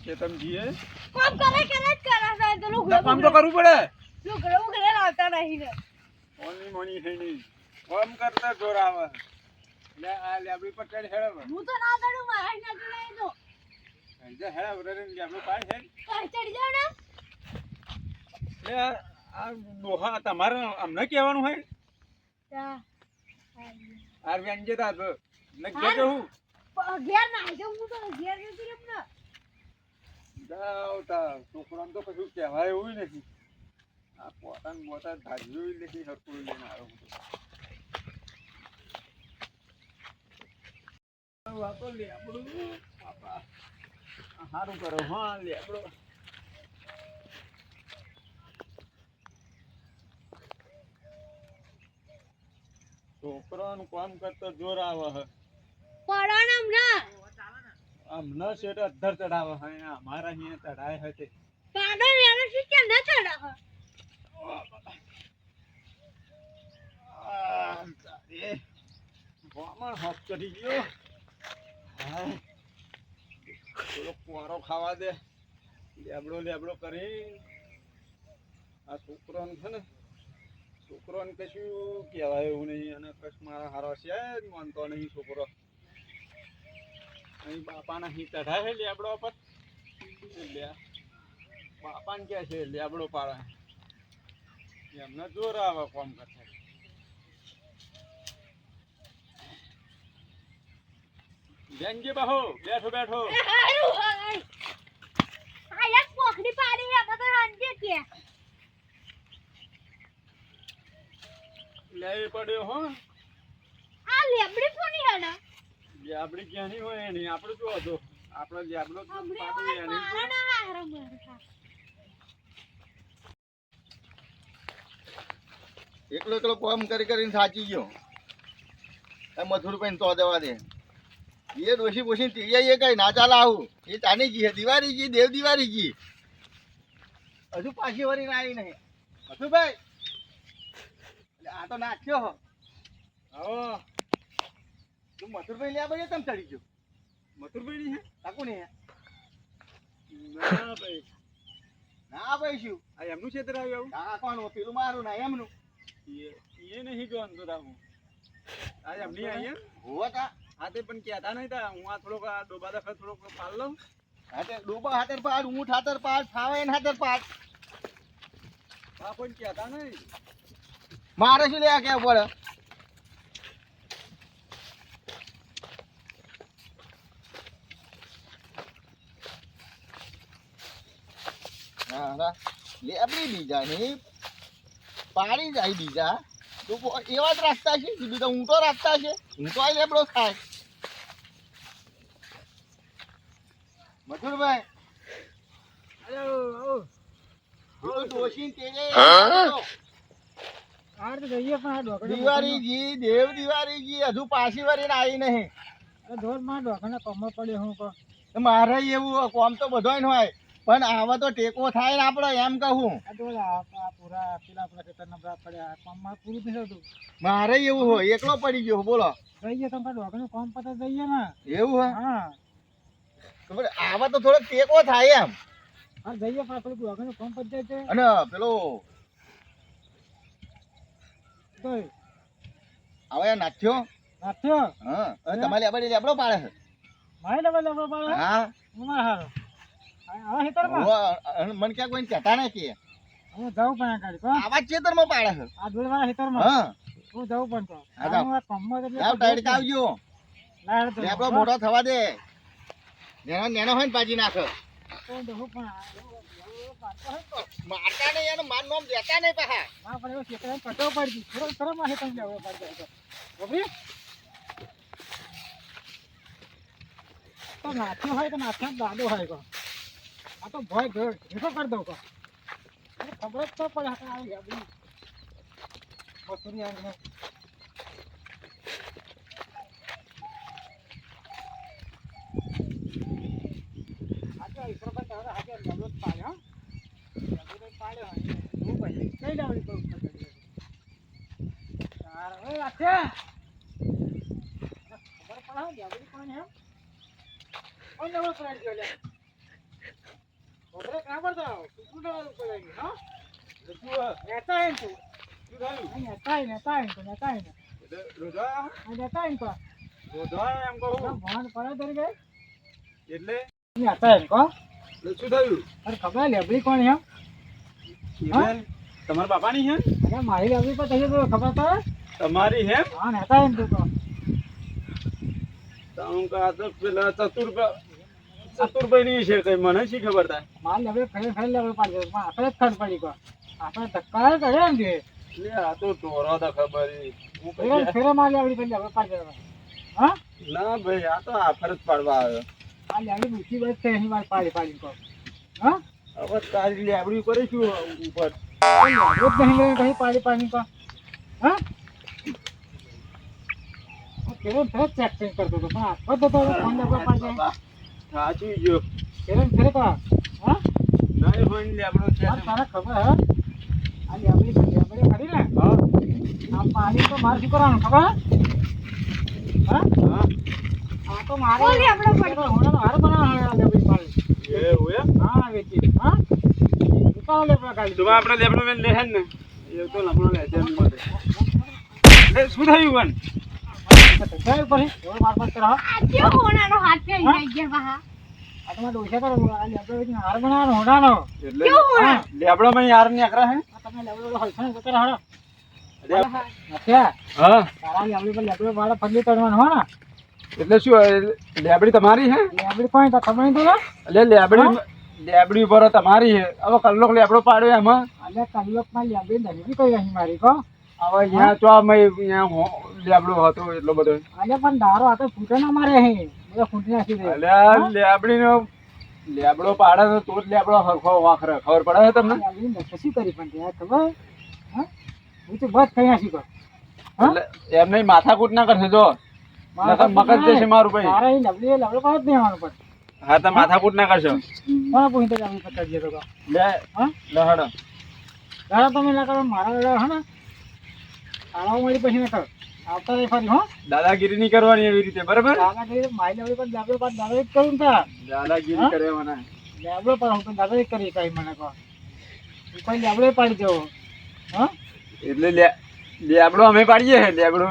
ચેતનજીએ કામ કરે કરે જ કરે? છે તો લુગડો કામ તો કરવું પડે. લુગડો ઉગડે લાવતા નહીં ને. મોની મોની હેણી. કામ કરતા જોર આવે લે આ લેબડી પર ચડ હેડે હું તો ના કરું મારા ના ચડાય તો. જે હેડે વરે લેબડું હેડ ચડી જાવ ને? લે આ- આ તમારે અમને કહેવાનું હોય. તા. આ વ્યંજે તા તો ને કે કે હું ઘેર ના જો હું તો ઘેર જતી રહું ને જાવ તા છોકરાને તો કશું કહેવાય એવું નથી. આ પોતાન મોટા ધાજ્યું નથી હરકું લઈને આવ્યો હું તો આ તો લેબડું. બાપા. સારું કરો હા લેબડો. છોકરાનું કામ કરતો જોર આવે હે. પડણ ને હમણાં અમને શેઠ અધર ચડાવે હે અમારા અહીંયા ચડાય હતી પાડો ને શી કે ના ચડાવે આ તારે. વામણ ચડી ગયો. હાય. થોડો કુંવારો ખાવા દે. લેબડો લેબડો કરી. આ છોકરોને છે ને છોકરોને કશું કહેવાય એવું નહીં અને કશ મારા હારો છે જ માનતો નહીં છોકરો. અહીં બાપાના અહીં ચઢાય છે લેબડો પર. બાપાને કહે છે, લેબડો પાડે. એમને જોર આવે કોમ કરતા. બેનજી બાહો, બેઠો બેઠો. એ આ એક પોખડી પાડી હે બધા હંજે કે. લેવી પડ્યો હો. આ લેબડી કોની હે લેબડી આપડી ક્યાંની હોય એની? આપણે જો હતો આપણે લેબડો હમણે એની. મારા ના હારા મારા એકલો એકલો કોમ કરી કરીને સાચી ગયો. એ મથુરભાઈ તો દેવા દે. એ ડોસી બોસી તીરિયા એ કઈ ના ચાલે આવું. એ તાની ગઈ દિવાળી ગઈ દેવ દિવાળી ગઈ. હજુ પાછી વળી આવી નહીં. હજુ એટલે આ તો નાખ્યો હો. આવો. તું મથુરભાઈ લે ભાઈ તમ ચડી ગયો. મથુરભાઈ ની તાકુ નહીં હે. હે ના ભાઈ. ના ભાઈ શું? આ એમનું ક્ષેત્ર આવ્યું આ કોણ પેલું મારું ના એમનું. એ એ નહીં જોવાનું તો રામું આ એમની અહીંયા હોવા તા. હા તે પણ કહેતા નહીં તા. હું આ થોડોક આ ડોબા દખલ થોડોક પાલ લઉં. હાથે ડોબા હાથર પાડ ઊંઠ હાથર પાડ ફાવે હાથર પાડ. હા પણ કહેતા નહીં. મારે શું લેવા આ કેવું પડે? હા હા બીજા ની પાડી જાય બીજા. તો એવા જ રાખતા છે કે બીજા ઊંટો રાખતા છે ઊંટો આય લેબડો ખાય. મથુરભાઈ. હેલો ડોશીને તેડે આર તો જઈએ પણ આ ઢોકળે દિવાળીજી દેવ દિવાળીજી હજુ પાછી વળીને આવી નહીં. મારે એવું કોમ તો બધોય હોય. પણ આવા તો ટેકો થાય ને આપણે એમ કહું. મારે એવું હોય એકલો પડી ગયો બોલો. જઈએ તમે ઢોકળનું કામ પતા જઈએ ને. એવું હા. આવા તો થોડોક ટેકો થાય એમ. જઈએ પેલું ઢોકળનું કામ પતી જાય છે અને પેલો તો હવે નાખ્યો? નાખ્યો? હા. હવે તમારે લેબડી લેબડો પાડે છે. મારે ડબલ ડબલ પડે? હા. ઉમર હારો. હવે હેતરમાં હવે, ક્યાં કોઈ કહેતા ના કે. હું જાઉં પણ આ કો આવા પાડે છે. આ જોડવાળા હેતરમાં હા. હું જાઉં પણ તો. હા, જાઓ. હું આ કામમાં એટલે જાવ ટાઈડ આવજો ના હેડ તો. લેબડો મોટો થવા દે. નેનો નેનો હોય ને પાજી નાખે. તો પણ મારતા નહીં એનું માર નોમ દેતા નહીં પાછા. ના પણ એવો ખેતરમાં કટો પડી થોડો થોડો માં હેતર લેવો પડતો બબરી તો નાથ્યો હોય તો નાથા દાદો હોય કો આ તો ભય ગયો ભેગો કરી દઉં કો ખબર જ તો પડે આવી ગયા બધી. મસૂરી આંગણે આજે ઈશ્વર પર તારે આજે લેવડો જ પાડ્યો હો. લેવડો જ પાડ્યો હોય. હું પછી કઈ લેવડી પર ઉપર ચડી ગયો. તારે ઓય વાછે હા લેબડી કોણ હે કોણ લેબડો પડાઈ ગયો લે ઓબરે કાં પર જાવ તું પડાઈ ગયો હા હે? નેતા હે તું થયું? આ નેતા હે નેતા હે તું નેતા હે? આ નેતા હે તો રોધવા એમ કહું. ભણ પડે તરી ગઈ એટલે નેતા હે કો શું થયું અરે ખબર લેબડી કોણ એમ તમારા બાપાની હે અરે મારી લેબડી પર થઈ તો ખબર તો તમારી હે હા નેતા એમ તો તારું કા તો પેલા ચતુરભાઈ ચતુરભાઈની છે કઈ મને શી ખબર થાય? માલ હવે ફરી ફેર લેવો પડે પણ આપણે જ ખબર પડી કો આપણે ધક્કા કરે એમ કે. લે આ તો ટોરો તો ખબર. હું ફેર માલ ફેરે માર હવે પાડી હા? ના ભાઈ આ તો આફર જ પાડવા આવ્યો. આ લેબડી બુચી બસ છે એની વાર પાડી પાડી કો હા? હવે તારી લેબડી કરીશું ઉપર? રોજ નહીં લેવી कहीं पानी पानी का ફેર ચેક ચેક કરતો પણ આખો તો તો ફોન દે સાચું ફેરે ને ફેરે હા નહીં હોય લે આપણો આ તારે ખબર હે આ લેબડી છે લેબડી ખરી આ પાણી તો માર કરવાનું ખબર હા હા તો મારે આપણે લેબડો પડી? હાર બનાવવાનો લેબડી હા ઉતારો લેબડા કાઢી આપણે મેં લે ને. એ તો લમણો લે છે શું થયું પણ જાય પછી. એવો માર પાસ કરા આ કેવો હોનાનો હાથ ફેરી જાય ગયા બહાર? આ તમારે ડોસા કરો આ લેબડો વેચીને હાર બનાવવાનો હોણાનો એટલે કેવો હોના? લેબડો માં યાર ને હે? તમે હાડો તળવાનું એટલે શું લેબડી તમારી હે? લેબડી કોઈ તમે લેબડી લેબડી ઉપર તમારી છે. હવે કલ્લોક લેબડો પાડ્યો એમાં અને કલાકમાં લેબડી દલી કઈ રહી મારી કો હવે અહીંયા અહીંયા લેબડો હતો એટલો બધો. અલે પણ દારો હતો તો ફૂટે ના મારે અહીં. બધા ફૂટી નાખી દે એટલે લેબડી નો લેબડો પાડે તો તો જ લેબડો હરખો વાખરે ખબર પડે છે તમને? શું કરી પણ તે ખબર? હા? હું તો બસ કઈ નાખી કર? એમ નહીં માથાકૂટ ના કરશે જો. મગજ જશે મારું ભાઈ. અહીં લેબડી લેબડો પર જ નહીં આવવાનું પણ. હા તો માથાકૂટ ના કરશો. કોણ પૂછે તો લેબડી પર ચડજે તો લે હા? લહડો. દાડા તમે ના કરો મારા દાડા હે ને? આવા મળી પછી ના કરો. આવતા રહે ફરી હો. દાદાગીરી નહીં કરવાની એવી રીતે બરાબર? દાદાગીરી માઈ લેવડી પણ લેબડો પર દાદા જ કરું તા દાદાગીરી કરે મને લેબડો પર હું તો દાદા એક કરી કઈ મને કહો. હું કોઈ લેબડો પાડી જવો હા? એટલે લે લેબડો અમે પાડીએ હે લેબડો.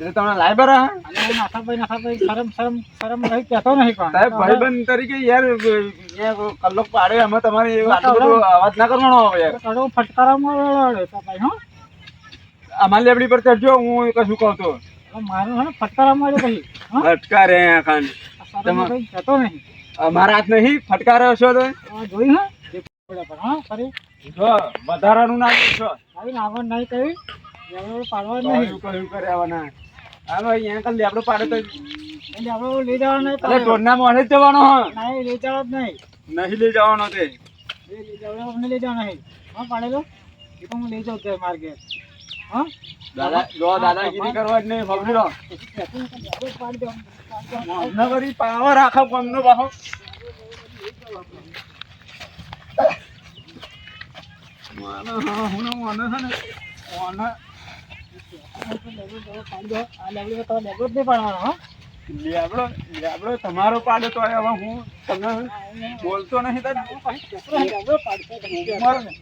એટલે તમને લાયબર હા? અને શરમ શરમ કહેતો નહીં પણ. સાહેબ ભાઈબંધ તરીકે યાર કલ્લોક પાડ્યો એમાં તમારે અવાજ ના કરવાનો આવે યાર. કડો ફટકારામાં ભાઈ હો. અમારી લેબડી પર ચડજો હું કશું કહું તો. મારું હે ને ફટકારામાં ભાઈ ફટકારે ખાન. કઈ કહેતો નહીં. અમારા હાથ નહીં ફટકારે છો તો. જોઈ હા. વધારાનું ના છો આવી નહીં કહી લેબડો પાડવા નહીં. કહ્યું કહ્યું કરે આવવાના હાલો અહીંયા કાલ લેબડો પાડે તો. લેબડો લઈ જવાનો નહીં અરે ટોરના મોઢે જ જવાનો નહીં લઈ જવાનો જ નહીં. નહીં લઈ જવાનો તે. અમને લઈ જવાનો નહીં. હા પાડેલો? એ તો હું લઈ જાઉં ત્યાં માર્ગે હા? દાદા જો દાદાગીરી કરવા જ નહીં ફબડી લો. પાડી પાવર આખા ગામનો બાહો. માનો હા હું માનો છે ને માનો. લેબડો લેબડો તમારો પાડે તો હવે હું તમને બોલતો નહીં તો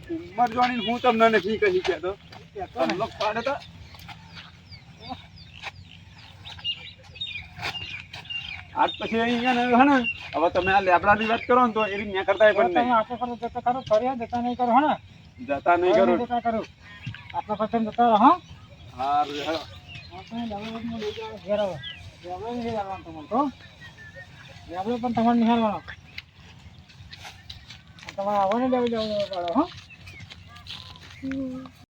ઉંમર હું તમને નથી કહી કહેતો. તમને પાડે તો. આજ પછી અહીંયા ને હે ને હવે તમે આ લેબડાની વાત કરો ને તો એ રીત ન્યા કરતા પણ નહીં. આટલો ખરો જતા કરો. ફર્યા જતા નહીં કરો હા. જતા નહીં કરો. જતા કરો આટલો પસંદ જતા રહો. પણ તમારે નિહાળવાનો તમારે આવવાને લેવું જવું પડે હા?